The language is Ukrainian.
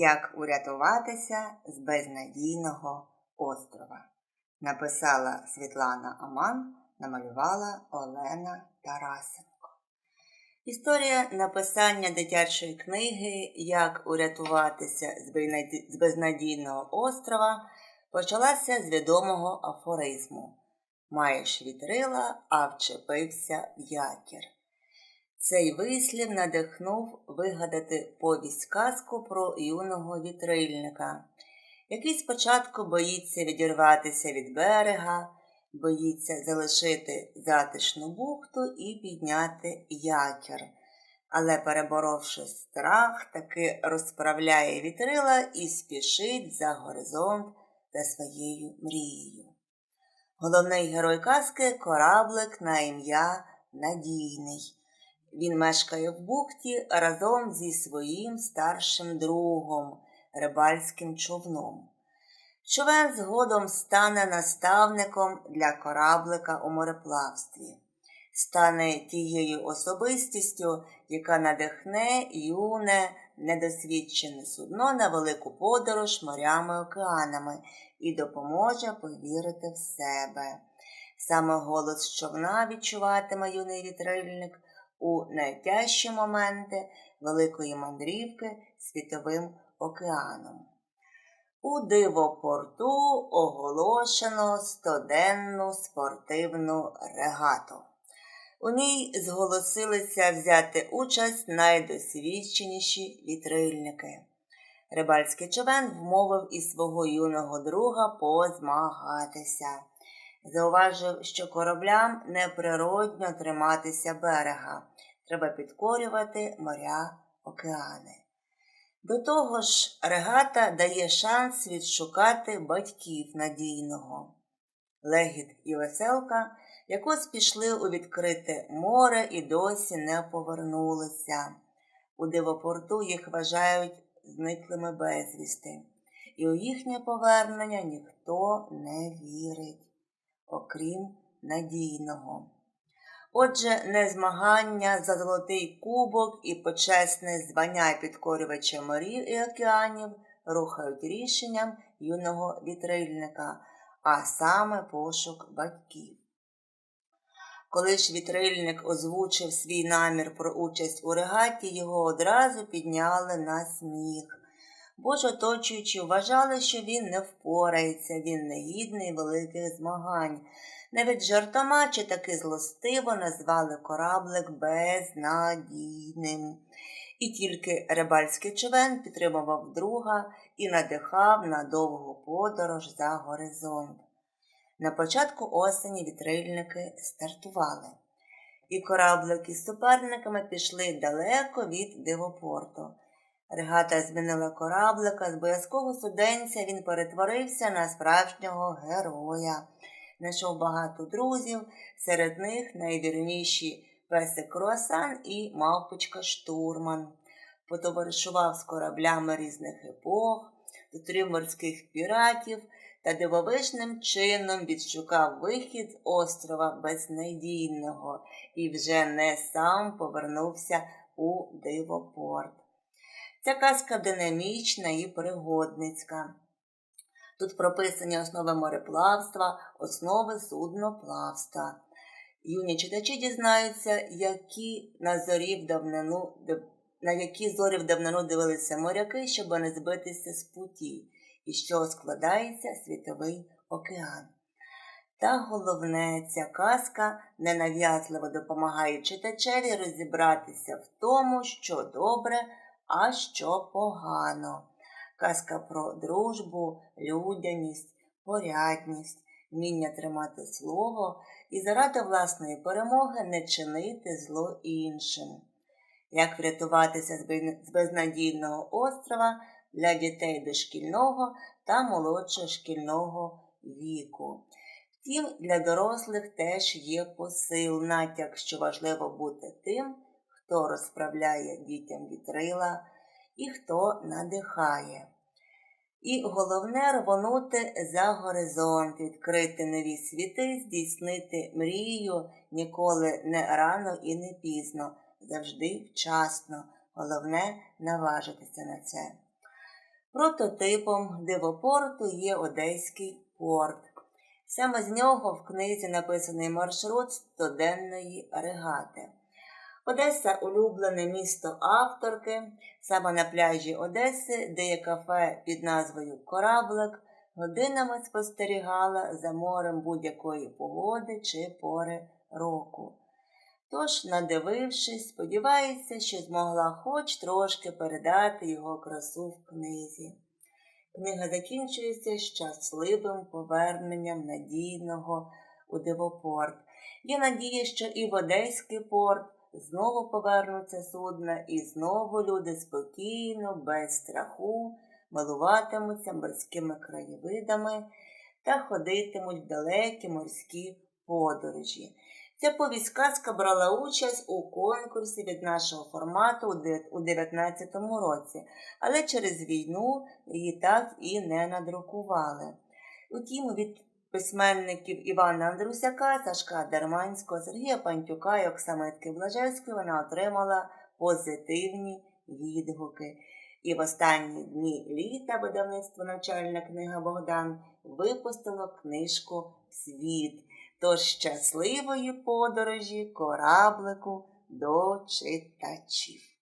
Як урятуватися з безнадійного острова. Написала Світлана Аман, намалювала Олена Тарасенко. Історія написання дитячої книги Як урятуватися з безнадійного острова почалася з відомого афоризму Маєш вітрила, а вчепився в якір. Цей вислів надихнув вигадати повість казку про юного вітрильника, який спочатку боїться відірватися від берега, боїться залишити затишну бухту і підняти якір, але, переборовши страх, таки розправляє вітрила і спішить за горизонт за своєю мрією. Головний герой казки кораблик на ім'я Надійний. Він мешкає в бухті разом зі своїм старшим другом, рибальським човном. Човен згодом стане наставником для кораблика у мореплавстві, стане тією особистістю, яка надихне юне, недосвідчене судно на велику подорож морями океанами і допоможе повірити в себе. Саме голос човна відчуватиме юний вітрильник у найтяжчі моменти великої мандрівки світовим океаном. У дивопорту оголошено стоденну спортивну регату. У ній зголосилися взяти участь найдосвідченіші вітрильники. Рибальський човен вмовив і свого юного друга позмагатися. Зауважив, що кораблям неприродньо триматися берега, треба підкорювати моря океани. До того ж, регата дає шанс відшукати батьків надійного. Легіт і веселка якось пішли у відкрите море і досі не повернулися. У дивопорту їх вважають зниклими безвісти, і у їхнє повернення ніхто не вірить окрім надійного. Отже, не змагання за золотий кубок і почесне звання підкорювача морів і океанів рухають рішенням юного вітрильника, а саме пошук батьків. Коли ж вітрильник озвучив свій намір про участь у регаті, його одразу підняли на сміх бо ж оточуючи вважали, що він не впорається, він негідний великих змагань. Навіть жартома чи таки злостиво назвали кораблик безнадійним. І тільки рибальський човен підтримував друга і надихав на довгу подорож за горизонт. На початку осені вітрильники стартували, і кораблики з суперниками пішли далеко від дивопорту. Регата змінила кораблика, з боязкого суденця він перетворився на справжнього героя. Знайшов багато друзів, серед них найвірніші песик Круасан і мавпочка Штурман. Потоваришував з кораблями різних епох, зустрів морських піратів та дивовижним чином відшукав вихід з острова безнадійного і вже не сам повернувся у дивопорт. Ця казка динамічна і пригодницька. Тут прописані основи мореплавства, основи судноплавства. Юні читачі дізнаються, які на зорі в давнину, на які зорі в давнину дивилися моряки, щоб не збитися з путі, і що складається світовий океан. Та головне, ця казка ненав'язливо допомагає читачеві розібратися в тому, що добре а що погано. Казка про дружбу, людяність, порядність, вміння тримати слово і заради власної перемоги не чинити зло іншим. Як врятуватися з безнадійного острова для дітей дошкільного та молодшого шкільного віку. Втім, для дорослих теж є посил, натяк, що важливо бути тим хто розправляє дітям вітрила і хто надихає. І головне рвонути за горизонт, відкрити нові світи, здійснити мрію ніколи не рано і не пізно, завжди вчасно. Головне наважитися на це. Прототипом дивопорту є Одеський порт. Саме з нього в книзі написаний маршрут стоденної регати. Одеса улюблене місто авторки. Саме на пляжі Одеси, де є кафе під назвою Кораблик, годинами спостерігала за морем будь-якої погоди чи пори року. Тож, надивившись, сподівається, що змогла хоч трошки передати його красу в книзі. Книга закінчується щасливим поверненням надійного у дивопорт. Є надія, що і в Одеський порт знову повернуться судна, і знову люди спокійно, без страху, милуватимуться морськими краєвидами та ходитимуть в далекі морські подорожі. Ця повість сказка брала участь у конкурсі від нашого формату у 2019 році, але через війну її так і не надрукували. Утім, від письменників Івана Андрусяка, Сашка Дерманського, Сергія Пантюка і Оксаметки Блажевської вона отримала позитивні відгуки. І в останні дні літа видавництво навчальна книга Богдан випустило книжку Світ. Тож щасливої подорожі кораблику до читачів.